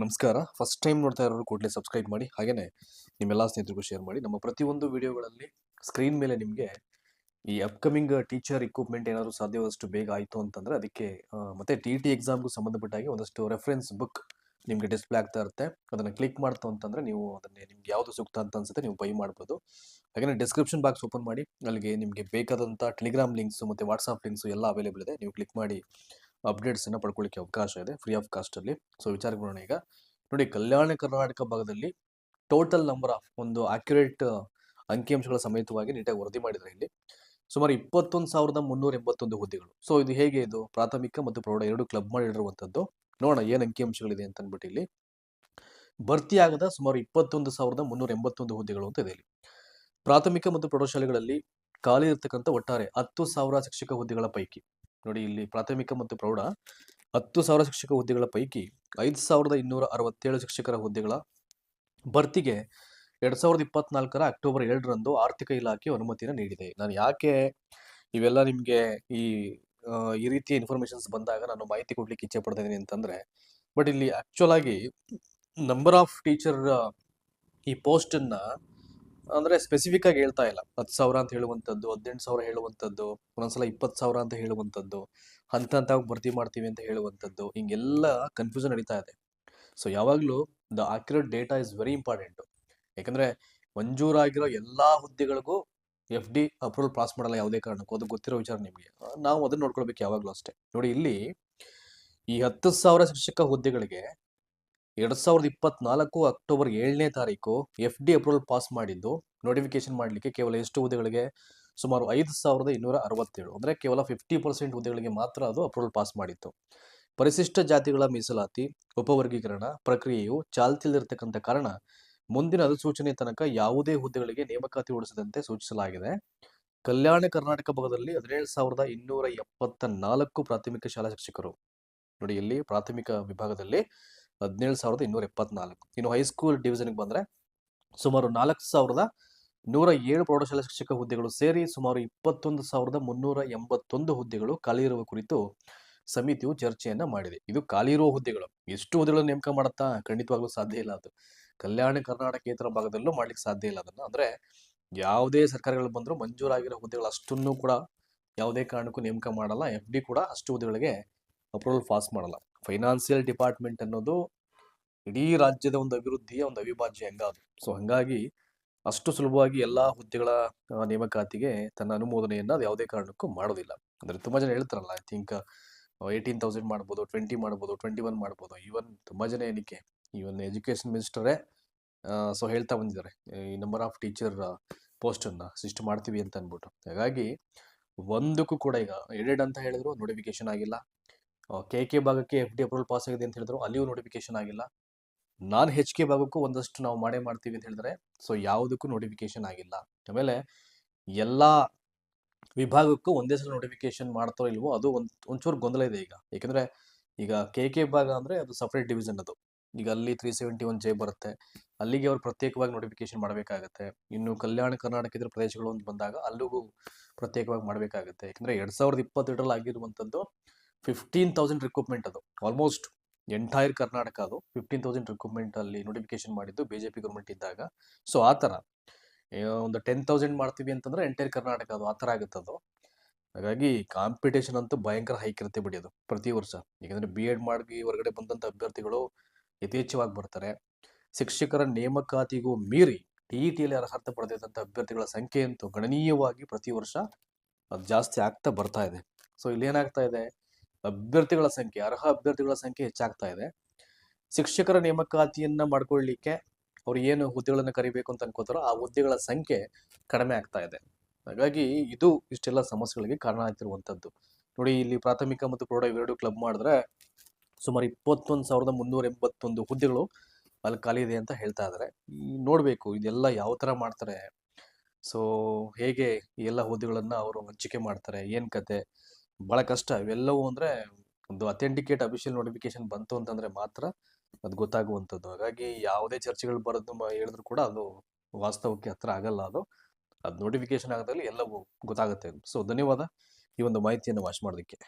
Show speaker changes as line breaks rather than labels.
ನಮಸ್ಕಾರ. First time ನೋಡ್ತಾ ಇರೋರು ಕೂಡಲೇ ಸಬ್ಸ್ಕ್ರೈಬ್ ಮಾಡಿ. ಹಾಗೇನೆ ನಿಮ್ಮೆಲ್ಲ ಸ್ನೇಹಿತರಿಗೂ ಶೇರ್ ಮಾಡಿ. ನಮ್ಮ ಪ್ರತಿಯೊಂದು ವಿಡಿಯೋಗಳಲ್ಲಿ ಸ್ಕ್ರೀನ್ ಮೇಲೆ ನಿಮಗೆ ಈ ಅಪ್ಕಮಿಂಗ್ ಟೀಚರ್ ಇಕ್ವಿಪ್ಮೆಂಟ್ ಏನಾದರೂ ಸಾಧ್ಯವಾದಷ್ಟು ಬೇಗ ಆಯಿತು ಅಂತಂದ್ರೆ ಅದಕ್ಕೆ ಮತ್ತೆ ಟಿ ಟಿ ಎಕ್ಸಾಮ್ಗೂ ಸಂಬಂಧಪಟ್ಟಾಗಿ ಒಂದಷ್ಟು ರೆಫರೆನ್ಸ್ ಬುಕ್ ನಿಮಗೆ ಡಿಸ್ಪ್ಲೇ ಆಗ್ತಾ ಇರುತ್ತೆ. ಅದನ್ನು ಕ್ಲಿಕ್ ಮಾಡ್ತು ಅಂತಂದ್ರೆ ನೀವು ಅದನ್ನೇ ನಿಮ್ಗೆ ಯಾವುದು ಸೂಕ್ತ ಅಂತ ಅನ್ಸುತ್ತೆ ನೀವು ಬೈ ಮಾಡ್ಬೋದು. ಹಾಗೇನೇ ಡಿಸ್ಕ್ರಿಪ್ಷನ್ ಬಾಕ್ಸ್ ಓಪನ್ ಮಾಡಿ. ಅಲ್ಲಿಗೆ ನಿಮಗೆ ಬೇಕಾದಂಥ ಟೆಲಿಗ್ರಾಮ್ ಲಿಂಕ್ಸ್ ಮತ್ತು ವಾಟ್ಸಾಪ್ ಲಿಂಕ್ಸು ಎಲ್ಲ ಅವೈಲೇಬಲ್ ಇದೆ. ನೀವು ಕ್ಲಿಕ್ ಮಾಡಿ. ಅಪ್ಡೇಟ್ಸ್ ಅನ್ನ ಪಡ್ಕೊಳ್ಳಿಕ್ಕೆ ಅವಕಾಶ ಇದೆ ಫ್ರೀ ಆಫ್ ಕಾಸ್ಟ್ ಅಲ್ಲಿ. ಸೊ ವಿಚಾರ ಬರೋಣ ಈಗ. ನೋಡಿ, ಕಲ್ಯಾಣ ಕರ್ನಾಟಕ ಭಾಗದಲ್ಲಿ ಟೋಟಲ್ ನಂಬರ್ ಆಫ್ ಒಂದು ಆಕ್ಯುರೇಟ್ ಅಂಕಿಅಂಶಗಳ ಸಮೇತವಾಗಿ ನೀಟಾಗಿ ವರದಿ ಮಾಡಿದರೆ ಇಲ್ಲಿ ಸುಮಾರು ಇಪ್ಪತ್ತೊಂದು ಸಾವಿರದ ಮುನ್ನೂರ ಎಂಬತ್ತೊಂದು ಹುದ್ದೆಗಳು. ಸೊ ಇದು ಹೇಗೆ ಇದು? ಪ್ರಾಥಮಿಕ ಮತ್ತು ಪ್ರೌಢ ಎರಡು ಕ್ಲಬ್ ಮಾಡಿರುವಂಥದ್ದು ನೋಡೋಣ ಏನು ಅಂಕಿಅಂಶಗಳಿದೆ ಅಂತ ಅಂದ್ಬಿಟ್ಟು ಇಲ್ಲಿ. ಭರ್ತಿಯಾಗದ ಸುಮಾರು ಇಪ್ಪತ್ತೊಂದು ಸಾವಿರದ ಮುನ್ನೂರ ಎಂಬತ್ತೊಂದು ಹುದ್ದೆಗಳು ಅಂತ ಇದೆ ಇಲ್ಲಿ. ಪ್ರಾಥಮಿಕ ಮತ್ತು ಪ್ರೌಢಶಾಲೆಗಳಲ್ಲಿ ಖಾಲಿ ಇರತಕ್ಕಂಥ ಒಟ್ಟಾರೆ ಹತ್ತು ಸಾವಿರ ಶಿಕ್ಷಕ ಹುದ್ದೆಗಳ ಪೈಕಿ. ನೋಡಿ ಇಲ್ಲಿ ಪ್ರಾಥಮಿಕ ಮತ್ತು ಪ್ರೌಢ. ಹತ್ತು ಸಾವಿರ ಶಿಕ್ಷಕ ಹುದ್ದೆಗಳ ಪೈಕಿ ಐದು ಸಾವಿರದ ಇನ್ನೂರ ಅರವತ್ತೇಳು ಶಿಕ್ಷಕರ ಹುದ್ದೆಗಳ ಭರ್ತಿಗೆ ಎರಡ್ ಸಾವಿರದ ಇಪ್ಪತ್ನಾಲ್ಕರ ಅಕ್ಟೋಬರ್ ಎರಡರಂದು ಆರ್ಥಿಕ ಇಲಾಖೆ ಅನುಮತಿಯನ್ನು ನೀಡಿದೆ. ನಾನು ಯಾಕೆ ಇವೆಲ್ಲ ನಿಮಗೆ ಈ ಈ ರೀತಿಯ ಇನ್ಫಾರ್ಮೇಶನ್ಸ್ ಬಂದಾಗ ನಾನು ಮಾಹಿತಿ ಕೊಡ್ಲಿಕ್ಕೆ ಇಚ್ಛೆ ಪಡ್ತಾ ಇದ್ದೀನಿ ಅಂತಂದ್ರೆ, ಬಟ್ ಇಲ್ಲಿ ಆಕ್ಚುಲ್ ಆಗಿ ನಂಬರ್ ಆಫ್ ಟೀಚರ್ ಈ ಪೋಸ್ಟ್ ಅನ್ನ ಅಂದ್ರೆ ಸ್ಪೆಸಿಫಿಕ್ ಆಗಿ ಹೇಳ್ತಾ ಇಲ್ಲ. ಹತ್ತು ಸಾವಿರ ಅಂತ ಹೇಳುವಂಥದ್ದು ಹದಿನೆಂಟು ಸಾವಿರ ಹೇಳುವಂಥದ್ದು ಒಂದೊಂದ್ಸಲ ಇಪ್ಪತ್ತು ಸಾವಿರ ಅಂತ ಹೇಳುವಂಥದ್ದು ಹಂತ ಹಂತವಾಗಿ ಭರ್ತಿ ಮಾಡ್ತೀವಿ ಅಂತ ಹೇಳುವಂಥದ್ದು ಹಿಂಗೆಲ್ಲ ಕನ್ಫ್ಯೂಷನ್ ನಡೀತಾ ಇದೆ. ಸೊ ಯಾವಾಗಲೂ the accurate data is very important ಯಾಕಂದ್ರೆ ಮಂಜೂರಾಗಿರೋ ಎಲ್ಲಾ ಹುದ್ದೆಗಳಿಗೂ ಎಫ್ ಡಿ ಅಪ್ರೂವಲ್ ಪಾಸ್ ಮಾಡಲ್ಲ ಯಾವುದೇ ಕಾರಣಕ್ಕೂ. ಅದು ಗೊತ್ತಿರೋ ವಿಚಾರ ನಿಮಗೆ. ನಾವು ಅದನ್ನ ನೋಡ್ಕೊಳ್ಬೇಕು ಯಾವಾಗಲೂ ಅಷ್ಟೇ. ನೋಡಿ ಇಲ್ಲಿ ಈ ಹತ್ತು ಸಾವಿರ ಶಿಕ್ಷಕ ಹುದ್ದೆಗಳಿಗೆ ಎರಡ್ ಸಾವಿರದ ಇಪ್ಪತ್ನಾಲ್ಕು ಅಕ್ಟೋಬರ್ ಏಳನೇ ತಾರೀಕು ಎಫ್ ಡಿ ಅಪ್ರೂವಲ್ ಪಾಸ್ ಮಾಡಿದ್ದು ನೋಟಿಫಿಕೇಶನ್ ಮಾಡಲಿಕ್ಕೆ ಕೇವಲ ಎಷ್ಟು ಹುದ್ದೆಗಳಿಗೆ? ಸುಮಾರು ಐದು ಸಾವಿರದ ಇನ್ನೂರ ಅರವತ್ತೇಳು. ಅಂದರೆ ಕೇವಲ ಫಿಫ್ಟಿ ಪರ್ಸೆಂಟ್ ಹುದ್ದೆಗಳಿಗೆ ಮಾತ್ರ ಅದು ಅಪ್ರೂವಲ್ ಪಾಸ್ ಮಾಡಿತ್ತು. ಪರಿಶಿಷ್ಟ ಜಾತಿಗಳ ಮೀಸಲಾತಿ, ಉಪವರ್ಗೀಕರಣ ಪ್ರಕ್ರಿಯೆಯು ಚಾಲ್ತಿಯಲ್ಲಿರತಕ್ಕಂಥ ಕಾರಣ ಮುಂದಿನ ಅಧಿಸೂಚನೆ ತನಕ ಯಾವುದೇ ಹುದ್ದೆಗಳಿಗೆ ನೇಮಕಾತಿ ಹೊಡಿಸದಂತೆ ಸೂಚಿಸಲಾಗಿದೆ. ಕಲ್ಯಾಣ ಕರ್ನಾಟಕ ಭಾಗದಲ್ಲಿ ಹದಿನೇಳು ಸಾವಿರದ ಇನ್ನೂರ ಎಪ್ಪತ್ತ ನಾಲ್ಕು ಪ್ರಾಥಮಿಕ ಶಾಲಾ ಶಿಕ್ಷಕರು. ನೋಡಿ ಇಲ್ಲಿ ಪ್ರಾಥಮಿಕ ವಿಭಾಗದಲ್ಲಿ ಹದಿನೇಳು ಸಾವಿರದ ಇನ್ನೂರ ಎಪ್ಪತ್ನಾಲ್ಕು. ಇನ್ನು ಹೈಸ್ಕೂಲ್ ಡಿವಿಷನ್ಗೆ ಬಂದರೆ ಸುಮಾರು ನಾಲ್ಕು ಸಾವಿರದ ನೂರ ಏಳು ಪ್ರೌಢಶಾಲಾ ಶಿಕ್ಷಕ ಹುದ್ದೆಗಳು ಸೇರಿ ಸುಮಾರು ಇಪ್ಪತ್ತೊಂದು ಸಾವಿರದ ಮುನ್ನೂರ ಎಂಬತ್ತೊಂದು ಹುದ್ದೆಗಳು ಖಾಲಿ ಇರುವ ಕುರಿತು ಸಮಿತಿಯು ಚರ್ಚೆಯನ್ನ ಮಾಡಿದೆ. ಇದು ಖಾಲಿ ಇರುವ ಹುದ್ದೆಗಳು. ಎಷ್ಟು ಹುದ್ದೆಗಳನ್ನು ನೇಮಕ ಮಾಡುತ್ತಾ? ಖಂಡಿತವಾಗ್ಲೂ ಸಾಧ್ಯ ಇಲ್ಲ ಅದು. ಕಲ್ಯಾಣ ಕರ್ನಾಟಕೇತರ ಭಾಗದಲ್ಲೂ ಮಾಡ್ಲಿಕ್ಕೆ ಸಾಧ್ಯ ಇಲ್ಲ ಅದನ್ನ. ಅಂದ್ರೆ ಯಾವುದೇ ಸರ್ಕಾರಗಳು ಬಂದರೂ ಮಂಜೂರಾಗಿರೋ ಹುದ್ದೆಗಳು ಅಷ್ಟನ್ನು ಕೂಡ ಯಾವುದೇ ಕಾರಣಕ್ಕೂ ನೇಮಕ ಮಾಡಲ್ಲ. ಎಫ್ ಡಿ ಕೂಡ ಅಷ್ಟು ಹುದ್ದೆಗಳಿಗೆ ಅಪ್ರೂವಲ್ ಪಾಸ್ ಮಾಡಲ್ಲ. ಫೈನಾನ್ಸಿಯಲ್ ಡಿಪಾರ್ಟ್ಮೆಂಟ್ ಅನ್ನೋದು ಇಡೀ ರಾಜ್ಯದ ಒಂದು ಅಭಿವೃದ್ಧಿಯ ಒಂದು ಅವಿಭಾಜ್ಯ ಅಂಗ ಅದು ಸೊ ಹಂಗಾಗಿ ಅಷ್ಟು ಸುಲಭವಾಗಿ ಎಲ್ಲ ಹುದ್ದೆಗಳ ನೇಮಕಾತಿಗೆ ತನ್ನ ಅನುಮೋದನೆಯನ್ನು ಅದು ಯಾವುದೇ ಕಾರಣಕ್ಕೂ ಮಾಡೋದಿಲ್ಲ. ಅಂದರೆ ತುಂಬ ಜನ ಹೇಳ್ತಾರಲ್ಲ ಐ ಥಿಂಕ್ ಏಯ್ಟೀನ್ ತೌಸಂಡ್ ಮಾಡ್ಬೋದು ಟ್ವೆಂಟಿ ಮಾಡ್ಬೋದು ಟ್ವೆಂಟಿ ಒನ್ ಮಾಡ್ಬೋದು. ಈವನ್ ತುಂಬ ಜನ ಏನಕ್ಕೆ ಈವನ್ ಎಜುಕೇಷನ್ ಮಿನಿಸ್ಟರೇ ಸೊ ಹೇಳ್ತಾ ಬಂದಿದ್ದಾರೆ. ಈ ನಂಬರ್ ಆಫ್ ಟೀಚರ್ ಪೋಸ್ಟ್ ಅನ್ನ ಸಿಸ್ಟ್ ಮಾಡ್ತೀವಿ ಅಂತ ಅಂದ್ಬಿಟ್ಟು. ಹಾಗಾಗಿ ಒಂದಕ್ಕೂ ಕೂಡ ಈಗ ಎಡೆಡ್ ಅಂತ ಹೇಳಿದ್ರು ನೋಟಿಫಿಕೇಶನ್ ಆಗಿಲ್ಲ. ಕೆ ಕೆ ಭಾಗಕ್ಕೆ ಎಫ್ ಡಿ ಅಪ್ರೂವಲ್ ಪಾಸ್ ಆಗಿದೆ ಅಂತ ಹೇಳಿದ್ರು, ಅಲ್ಲಿಯೂ ನೋಟಿಫಿಕೇಶನ್ ಆಗಿಲ್ಲ. ನಾನ್ ಹೆಚ್ ಕೆ ಭಾಗಕ್ಕೂ ಒಂದಷ್ಟು ನಾವು ಮಾಡೇ ಮಾಡ್ತೀವಿ ಅಂತ ಹೇಳಿದ್ರೆ ಸೊ ಯಾವುದಕ್ಕೂ ನೋಟಿಫಿಕೇಶನ್ ಆಗಿಲ್ಲ. ಆಮೇಲೆ ಎಲ್ಲ ವಿಭಾಗಕ್ಕೂ ಒಂದೇ ಸಲ ನೋಟಿಫಿಕೇಶನ್ ಮಾಡ್ತಾರೋ ಇಲ್ವೋ, ಅದು ಒಂದು, ಒಂಚೂರು ಗೊಂದಲ ಇದೆ ಈಗ. ಯಾಕಂದ್ರೆ ಈಗ ಕೆ ಕೆ ಭಾಗ ಅಂದ್ರೆ ಅದು ಸಪ್ರೇಟ್ ಡಿವಿಷನ್ ಅದು. ಈಗ ಅಲ್ಲಿ ತ್ರೀ ಸೆವೆಂಟಿ ಒನ್ ಜೆ ಬರುತ್ತೆ. ಅಲ್ಲಿಗೆ ಅವ್ರು ಪ್ರತ್ಯೇಕವಾಗಿ ನೋಟಿಫಿಕೇಶನ್ ಮಾಡಬೇಕಾಗತ್ತೆ. ಇನ್ನು ಕಲ್ಯಾಣ ಕರ್ನಾಟಕ ಇದ್ರ ಪ್ರದೇಶಗಳು ಅಂತ ಬಂದಾಗ ಅಲ್ಲಿಗೂ ಪ್ರತ್ಯೇಕವಾಗಿ ಮಾಡಬೇಕಾಗತ್ತೆ. ಯಾಕಂದ್ರೆ ಎರಡ್ ಸಾವಿರದ ಇಪ್ಪತ್ತೆರಡರಲ್ಲಿ ಆಗಿರುವಂತದ್ದು ಫಿಫ್ಟೀನ್ ತೌಸಂಡ್ ರಿಕ್ರೂಟ್ಮೆಂಟ್ ಅದು. ಆಲ್ಮೋಸ್ಟ್ ಎಂಟೈರ್ ಕರ್ನಾಟಕ ಅದು. ಫಿಫ್ಟೀನ್ ತೌಸಂಡ್ ರಿಕ್ರೂಟ್ಮೆಂಟ್ ಅಲ್ಲಿ ನೋಟಿಫಿಕೇಶನ್ ಮಾಡಿದ್ದು ಬಿಜೆಪಿ ಗೌರ್ಮೆಂಟ್ ಇದ್ದಾಗ. ಸೊ ಆ ಥರ. ಒಂದು ಟೆನ್ ತೌಸಂಡ್ ಮಾಡ್ತೀವಿ ಅಂತಂದ್ರೆ ಎಂಟೈರ್ ಕರ್ನಾಟಕ ಅದು. ಆ ಥರ ಆಗುತ್ತೆ ಅದು. ಹಾಗಾಗಿ ಕಾಂಪಿಟೇಷನ್ ಅಂತೂ ಭಯಂಕರ ಹೈಕ್ ಇರುತ್ತೆ ಬಿಡಿ ಅದು. ಪ್ರತಿ ವರ್ಷ. ಯಾಕಂದ್ರೆ ಬಿ ಎಡ್ ಮಾಡಿ ಹೊರಗಡೆ ಬಂದಂಥ ಅಭ್ಯರ್ಥಿಗಳು ಯಥೇಚ್ಛವಾಗಿ ಬರ್ತಾರೆ. ಶಿಕ್ಷಕರ ನೇಮಕಾತಿಗೂ ಮೀರಿ ಟಿ ಇ ಟಿಯಲ್ಲಿ ಅರ್ಹತೆ ಪಡೆದಿದ್ದಂಥ ಅಭ್ಯರ್ಥಿಗಳ ಸಂಖ್ಯೆ ಅಂತೂ ಗಣನೀಯವಾಗಿ ಪ್ರತಿ ವರ್ಷ ಅದು ಜಾಸ್ತಿ ಆಗ್ತಾ ಬರ್ತಾ ಇದೆ. ಸೊ ಇಲ್ಲಿ ಏನಾಗ್ತಾ ಇದೆ? ಅಭ್ಯರ್ಥಿಗಳ ಸಂಖ್ಯೆ, ಅರ್ಹ ಅಭ್ಯರ್ಥಿಗಳ ಸಂಖ್ಯೆ ಹೆಚ್ಚಾಗ್ತಾ ಇದೆ. ಶಿಕ್ಷಕರ ನೇಮಕಾತಿಯನ್ನ ಮಾಡ್ಕೊಳ್ಳಿಕ್ಕೆ ಅವ್ರು ಏನು ಹುದ್ದೆಗಳನ್ನು ಕರಿಬೇಕು ಅಂತ ಅನ್ಕೋತಾರೋ ಆ ಹುದ್ದೆಗಳ ಸಂಖ್ಯೆ ಕಡಿಮೆ ಆಗ್ತಾ ಇದೆ. ಹಾಗಾಗಿ ಇದು ಇಷ್ಟೆಲ್ಲ ಸಮಸ್ಯೆಗಳಿಗೆ ಕಾರಣ ಆಗ್ತಿರುವಂಥದ್ದು ನೋಡಿ, ಇಲ್ಲಿ ಪ್ರಾಥಮಿಕ ಮತ್ತು ಪ್ರೌಢ ಇವೆರಡು ಕ್ಲಬ್ ಮಾಡಿದ್ರೆ ಸುಮಾರು ಇಪ್ಪತ್ತೊಂದು ಸಾವಿರದ ಮುನ್ನೂರ ಎಂಬತ್ತೊಂದು ಹುದ್ದೆಗಳು ಅಲ್ಲಿ ಖಾಲಿ ಇದೆ ಅಂತ ಹೇಳ್ತಾ ಇದ್ದಾರೆ ನೋಡ್ಬೇಕು ಇದೆಲ್ಲ ಯಾವ ಥರ ಮಾಡ್ತಾರೆ. ಸೊ ಹೇಗೆ ಎಲ್ಲ ಹುದ್ದೆಗಳನ್ನು ಅವರು ಹಂಚಿಕೆ ಮಾಡ್ತಾರೆ, ಏನು ಕತೆ? ಬಹಳ ಕಷ್ಟ. ಇವೆಲ್ಲವೂ ಅಂದ್ರೆ ಒಂದು ಅಥೆಂಟಿಕೇಟ್ ಅಫಿಷಿಯಲ್ ನೋಟಿಫಿಕೇಶನ್ ಬಂತು ಅಂತಂದ್ರೆ ಮಾತ್ರ ಅದು ಗೊತ್ತಾಗುವಂಥದ್ದು. ಹಾಗಾಗಿ ಯಾವುದೇ ಚರ್ಚೆಗಳು ಬರೋದು ಹೇಳಿದ್ರು ಕೂಡ ಅದು ವಾಸ್ತವಕ್ಕೆ ಹತ್ರ ಆಗಲ್ಲ ಅದು. ಅದು ನೋಟಿಫಿಕೇಶನ್ ಆಗದಲ್ಲಿ ಎಲ್ಲವೂ ಗೊತ್ತಾಗುತ್ತೆ. ಸೊ ಧನ್ಯವಾದ ಈ ಒಂದು ಮಾಹಿತಿಯನ್ನು ವಾಶ್ ಮಾಡೋದಕ್ಕೆ.